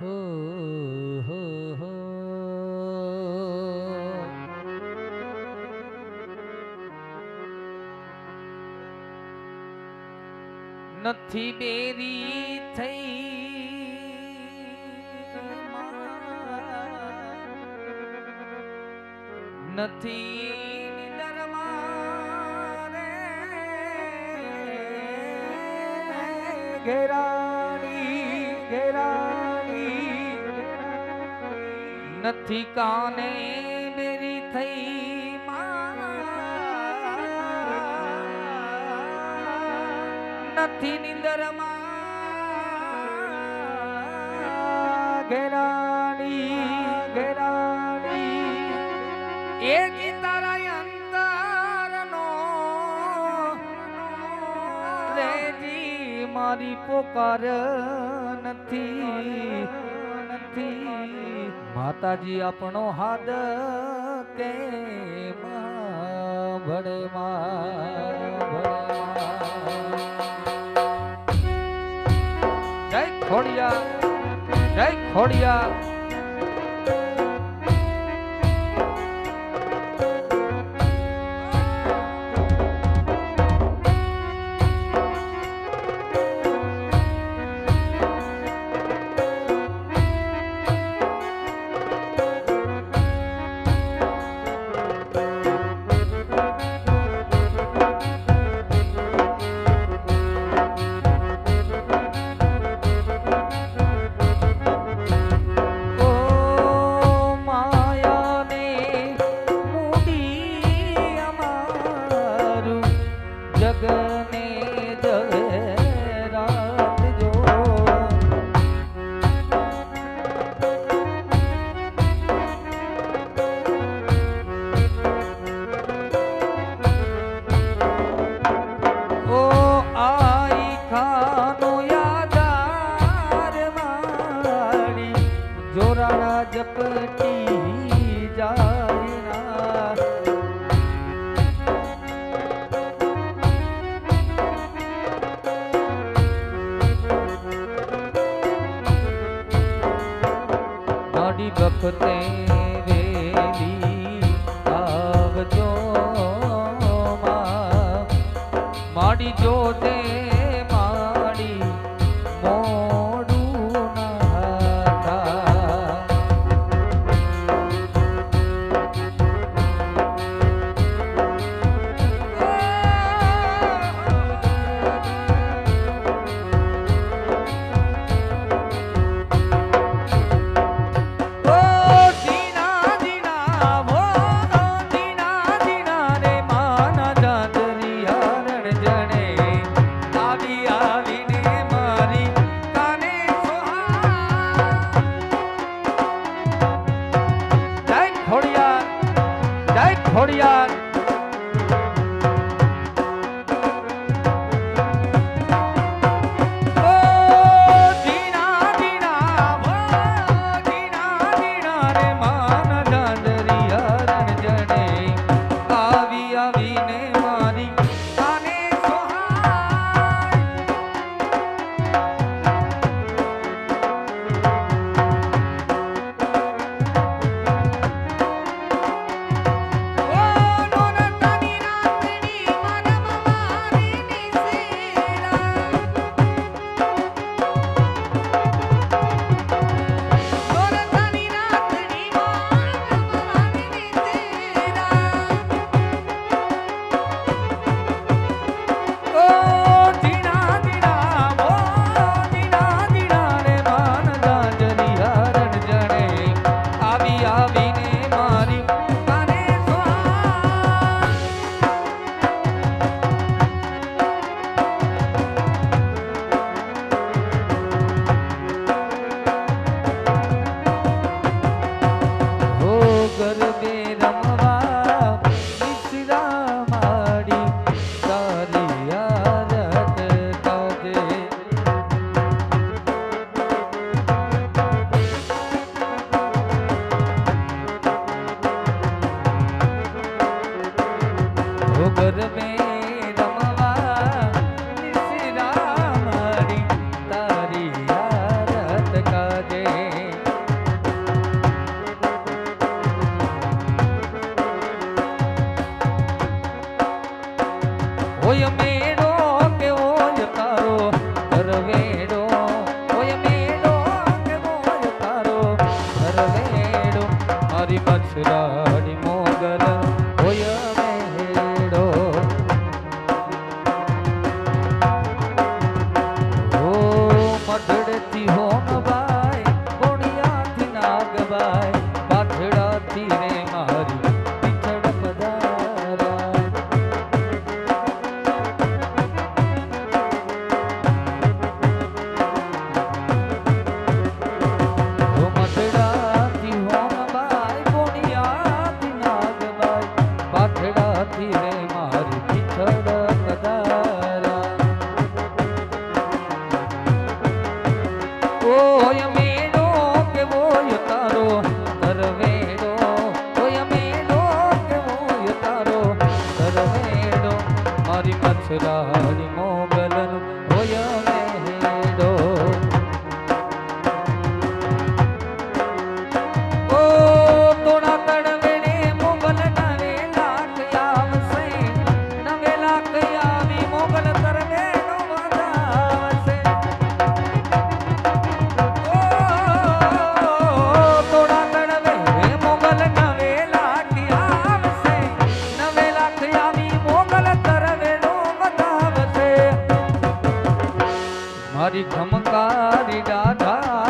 નથી બેરી થઈ. નથી નિંદરમાં નથી કાને મેરી થઈ નથી નિંદરમાં ઘેરાણી ઘેરાણી એ ગીતારા અંતરનો રેજી મારી પોકાર નથી. નથી માતાજી આપણો હાદ કે ભળે જય ખોડિયા જય ખોડિયા रे ખોડિયાર હરી ખમકારી રાધા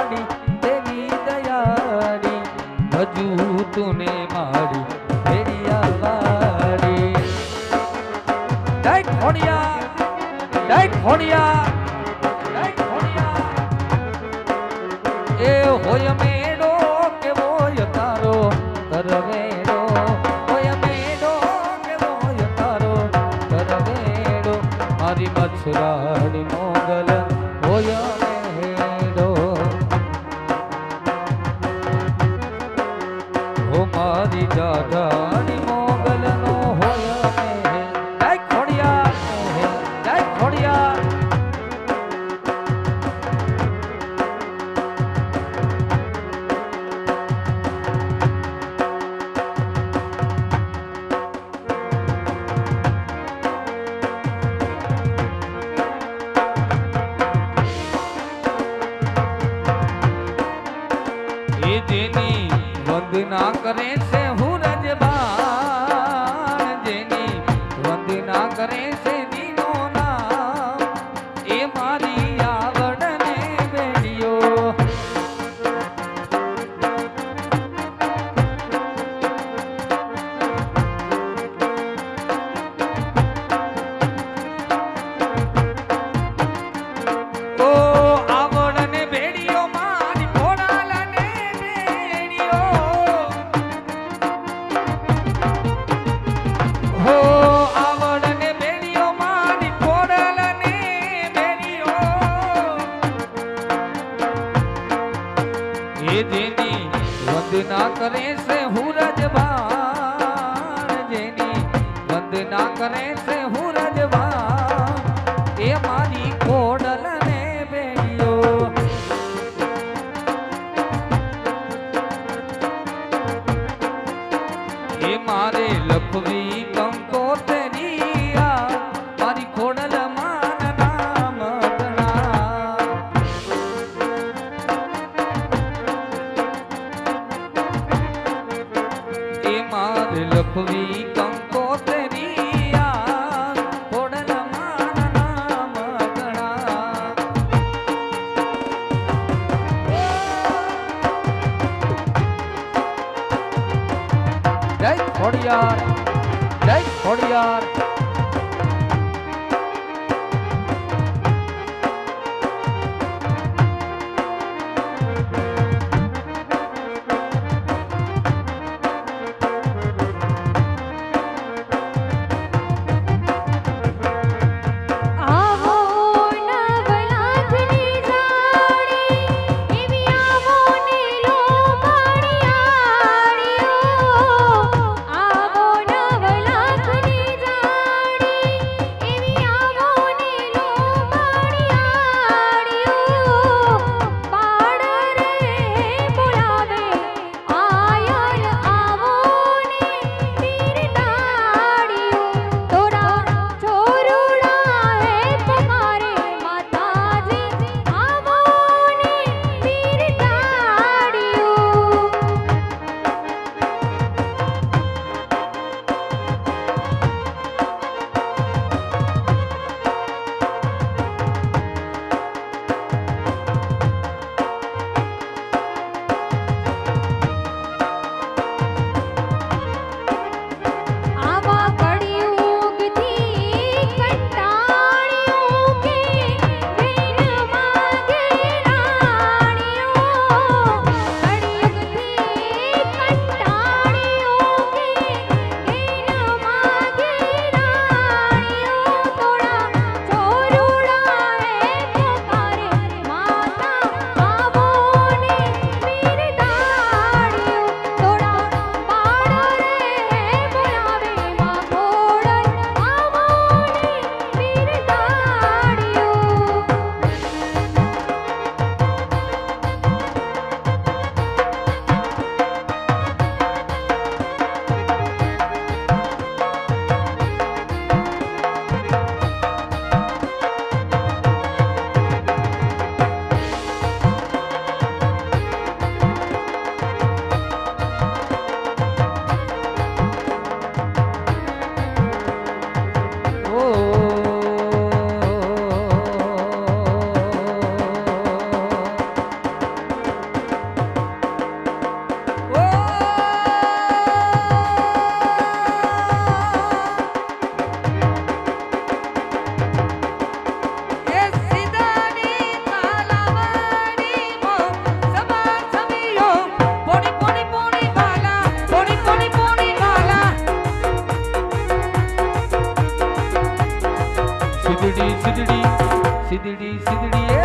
ಸಿದಿಡಿ ಸಿದಿಡಿಯೇ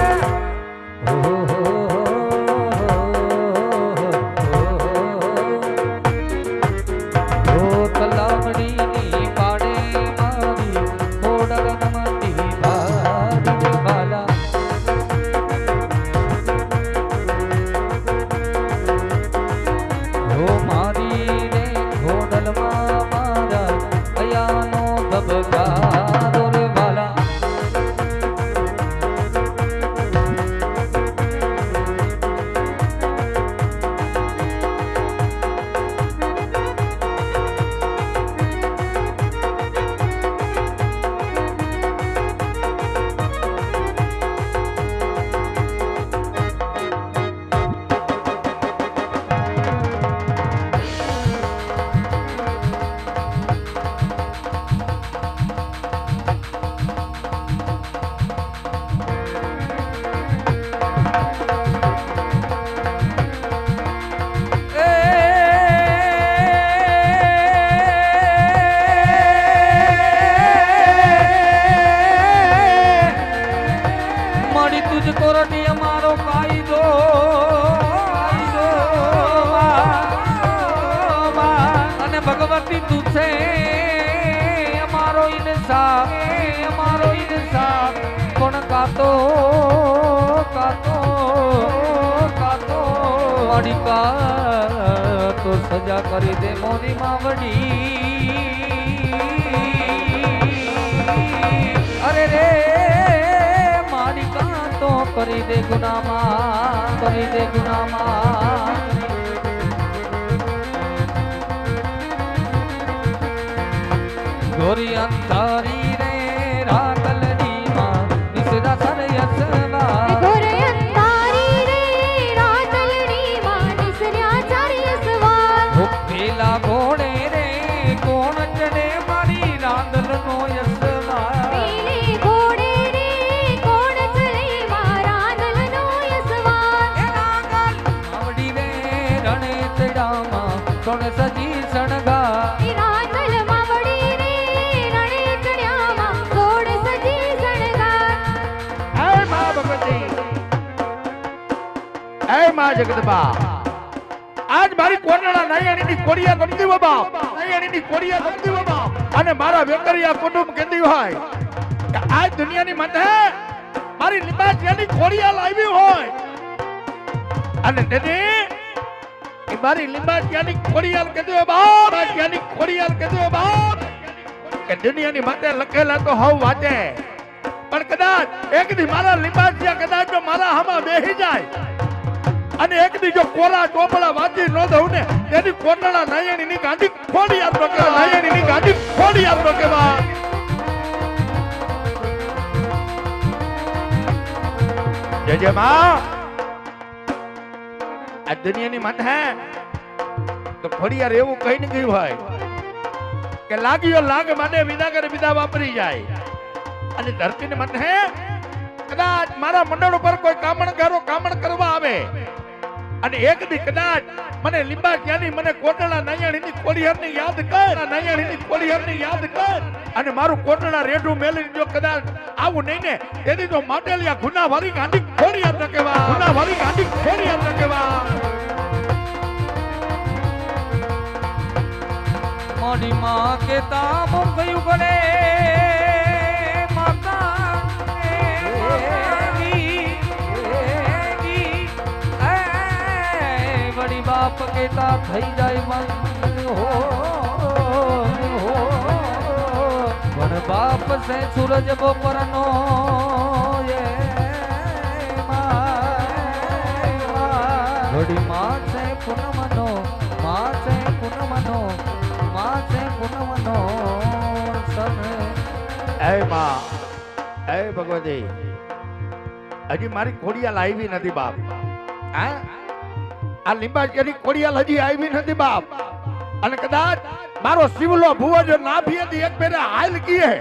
ಓ અમારો કોણ કાતો કાતો કાતો મારી કા તો સજા કરી દે મોની માવડી અરે રે મારી કાતો કરી દે ગુનામાં કરી દે ગુનામાં ગોરી અંધારી રે રાતલની મા જગદબા આજ મારી કોરડા નયણીની કોડિયા ગમતી બાબા નયણીની કોરિયા ગમતી બાબા અને મારા વેકરિયા કુટુંબ કેદી હોય આજ દુનિયાની માથે મારી લિબાસિયાની કોડિયા લાવી હોય. અને તેથી એ મારી કહેતી હોય બાપ. લિબાસિયાની કોરિયાલ કહેતી હોય બાપ કે દુનિયાની માથે લખેલા તો હવ વાંચે પણ કદાચ એક દી મારા લિંબાસિયા કદાચ મારા હામાં બેહી જાય અને એક દી જો કોરા ચોપડા વાંચી ન દઉં ને એની કોટડા નાયણી ની ગાંડી ખોડી આપનો કે નાયણી ની ગાંડી ખોડી આપનો કે જય જય માં. આ દુનિયાની માથે તો ખોડિયાર એવું કહી ને ગયું હોય કે લાગ્યો લાગ મને વિદા કરે વિદા વાપરી જાય. અને ધરતીને મન હે, કદાચ મારા મંડળ ઉપર કોઈ કામણ કરો કામણ કરવા આવે. અને એક દી કદાચ મને લીંબા ક્યાંની મને કોટડા નાયણીની કોડિયારની યાદ કર. નાયણીની કોડિયારની યાદ કર. અને મારું કોટડા રેડું મેલી જો કદાચ આવું નહીં ને તેથી તો માટેલિયા ગુના વાળી ગાંડી ખોડિયાર ન કહેવા ગુના વાળી ગાંડી ખોડિયાર ન કહેવા મોડી માં કે તામ કયું કરે બાપ થઈ જાય મન હો પણ બાપ સે સૂરજ બપોરનો એ માં, છે પૂનમનો માં છે પૂનમનો માં છે એ માં એ ભગવતી હજી મારી ખોડિયા લાવી નથી બાપ. હા? આ લીંબાચેરી કોડિયાલ હજી આવી નથી બાપ. અને કદાચ મારો શિવલો ભુવો જો ના હતી એક બેરે હાલ કીએ.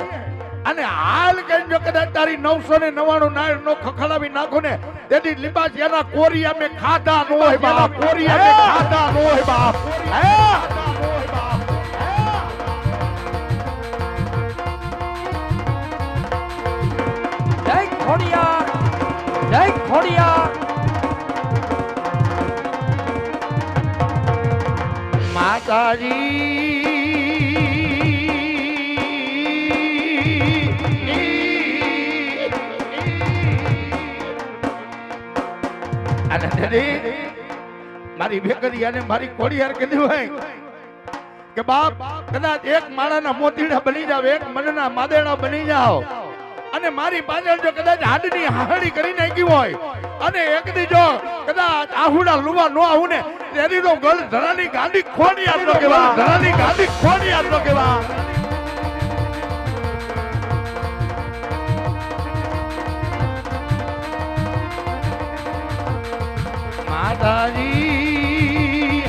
અને હાલ કઈ જો કદાચ તારી નવસો ને નવાણું નાળ નો ખખડાવી નાખો ને તેથી લીંબાચીના કોરિયા મેં ખાધા નો હોય બાપ. કોરિયા મેં ખાધા નો હોય બાપ. હે? જય ખોડિયાર જય ખોડિયાર. Daddy, મારી ભેગરી અને મારી કોડિયાર કીધું હોય કે બાપ કદાચ એક માળાના મોતીડા બની જાવ એક મનના માદેડા બની જાવ અને મારી પાછળ જો કદાચ હાડની હાહડી કરી નાખી હોય અને એક દી જો કદાચ આહુડા લુવા નો આવું ને, તેની તો ગળ ધરાની ગાંડી ખોડી આપનો કેવા ધરાની ગાંડી ખોડી આપનો કેવા માતાજી,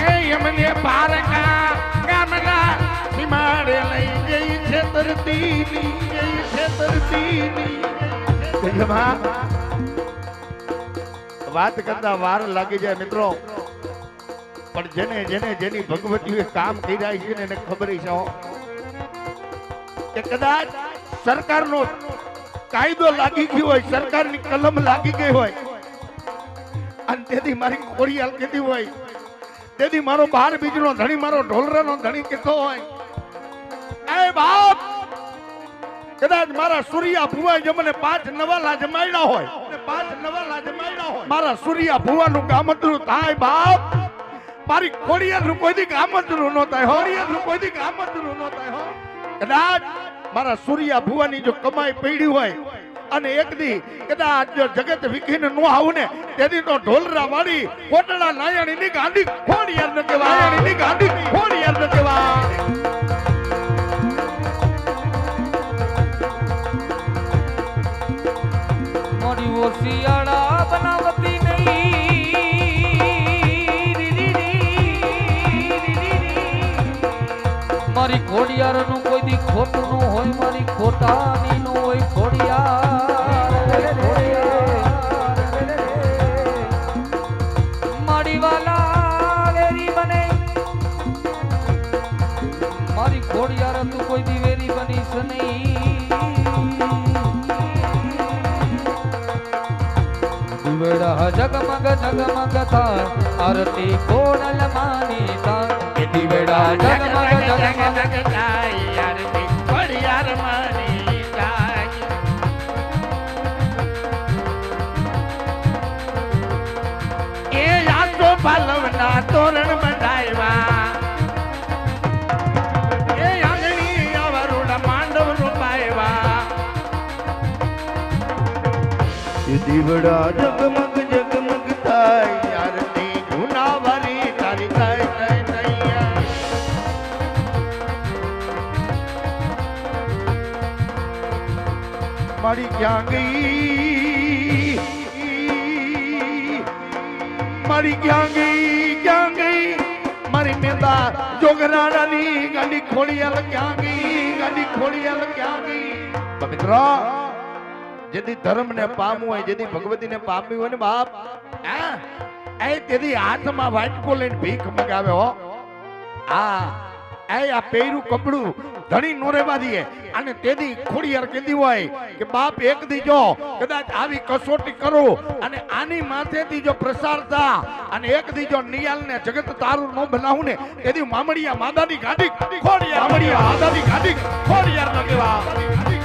એ યમને પારકા ગામના સીમાડે લઈ જઈ છે તરતીની જઈ છે તરતીની વાત કરતા વાર લાગી જાય મિત્રો. પણ જેને જેને, જેની ભગવતીએ કામ કર્યા છે એને ખબર છે કદાચ સરકારનો કાયદો લાગી ગયો હોય, સરકારની કલમ લાગી ગઈ હોય, અને તેથી મારી ખોડિયાલ કીધી હોય, તેથી મારો બાર બીજનો ધણી, મારો ઢોલરાનો ધણી કેતો હોય, એ બાપ કદાચ મારા સૂર્યા ભુવાએ જો મને પાંચ નવાલા જમાડ્યા હોય પાંચ નવાલા જમાડ્યા હોય. મારા સૂર્યા ભુવાનું ગામતરું થાય બાપ. મારી ખોડિયાનું કોઈ દી કામતરું ન થાય હોડિયાનું કોઈ દી કામતરું ન થાય હો. કદાચ મારા સૂર્યા ભુવાની જો કમાઈ પડી હોય અને એક દી કદાચ જો જગત વિખીને નો આવું ને તેથી તો ઢોલરા વાળી કોટડા નાયણી ની ગાંડી ખોડિયાર ન કેવા નાયણી ની ગાંડી ખોડિયાર ન કેવા શિયાળા બનાવતી નહીં. મારી ઘોડિયારનું કોઈ દી ખોટું નું હોય, મારી ખોટાની નું હોય ઘોડિયાર જગમગ જગમગ થાય આરતી કોણલ માની થાય વેડા જગમગ જગમગ પાલવના તોરણ બંધાવ્યા એ આંગણી આવરુડા માંડવ રૂપાવ્યા દીવડા જગમગ મારી ક્યાં ગઈ? મારી ક્યાં ગઈ ક્યાં ગઈ? મારી મેંદા જોગરાડાની ગાંડી ખોડિયાલ ક્યાં ગઈ? ગાંડી ખોડિયાલ ક્યાં ગઈ? તો મિત્રો જેથી ધર્મને પામવું હોય જેથી ભગવતી ને પામવી હોય ને બાપ, હા? એ તેથી હાથમાં વાટકો લઈને ભીખ મગાવે હો. આ એ પહેર્યું કપડું, ધણી નો રેવા અને તેદી ખોડિયાર કીધી હોય કે, બાપ, એક દી જો, કદાચ આવી કસોટી કરો. અને આની માથેથી જો પ્રસાર થા, અને એક દી જો નિયાલ ને જગત તારું નો બનાવું ને તેદી મામડિયા માદાની ગાડી ખોડિયાર મામડિયા માદાની ગાડી ખોડિયાર ન કહેવા.